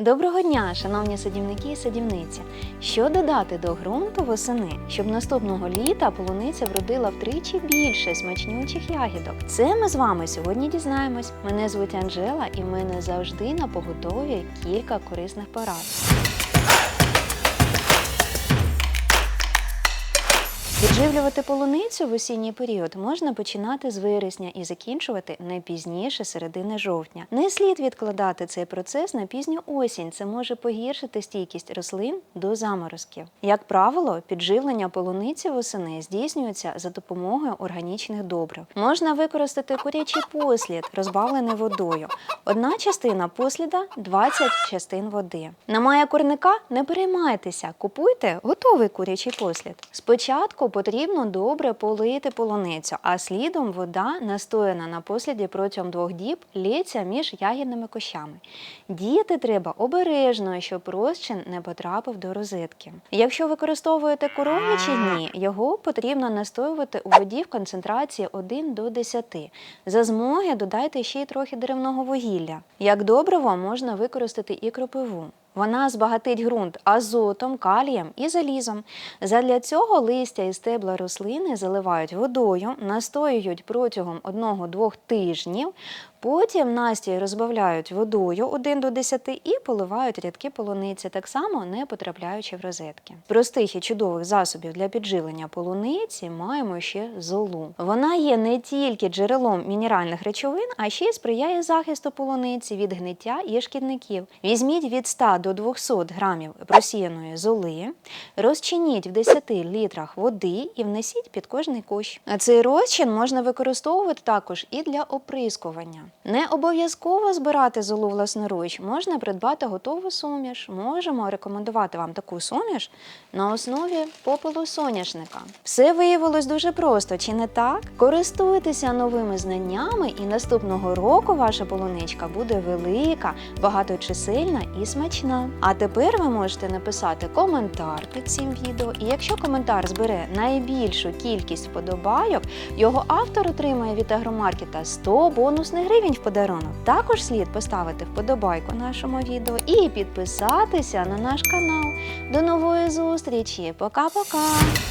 Доброго дня, шановні садівники і садівниці. Що додати до ґрунту восени, щоб наступного літа полуниця вродила втричі більше смачнючих ягідок? Це ми з вами сьогодні дізнаємось. Мене звуть Анжела, і в мене завжди на поготові кілька корисних порад. Підживлювати полуницю в осінній період можна починати з вересня і закінчувати не пізніше середини жовтня. Не слід відкладати цей процес на пізню осінь. Це може погіршити стійкість рослин до заморозків. Як правило, підживлення полуниці восени здійснюється за допомогою органічних добрив. Можна використати курячий послід, розбавлений водою. Одна частина посліда 20 частин води. Немає курника? Не переймайтеся, купуйте готовий курячий послід. Спочатку потрібно добре полити полуницю, а слідом вода, настояна на посліді протягом двох діб, лється між ягідними кощами. Діяти треба обережно, щоб розчин не потрапив до розетки. Якщо використовуєте коров'ячі дні, його потрібно настоювати у воді в концентрації 1 до 10. За змоги додайте ще й трохи деревного вугілля. Як добриво можна використати і кропиву. Вона збагатить ґрунт азотом, калієм і залізом. Задля цього листя і стебла рослини заливають водою, настоюють протягом 1-2 тижнів, потім настій розбавляють водою 1 до 10 і поливають рядки полуниці, так само не потрапляючи в розетки. Простих і чудових засобів для підживлення полуниці маємо ще золу. Вона є не тільки джерелом мінеральних речовин, а ще й сприяє захисту полуниці від гниття і шкідників. Візьміть від 100 до 200 грамів просіяної золи, розчиніть в 10 літрах води і внесіть під кожний кущ. Цей розчин можна використовувати також і для оприскування. Не обов'язково збирати золу власноруч, можна придбати готову суміш. Можемо рекомендувати вам таку суміш на основі попелу соняшника. Все виявилось дуже просто, чи не так? Користуйтеся новими знаннями, і наступного року ваша полуничка буде велика, багаточисельна і смачна. А тепер ви можете написати коментар під цим відео. І якщо коментар збере найбільшу кількість вподобайок, його автор отримає від агромаркета 100 бонусних гривень в подарунок. Також слід поставити вподобайку нашому відео і підписатися на наш канал. До нової зустрічі! Пока-пока!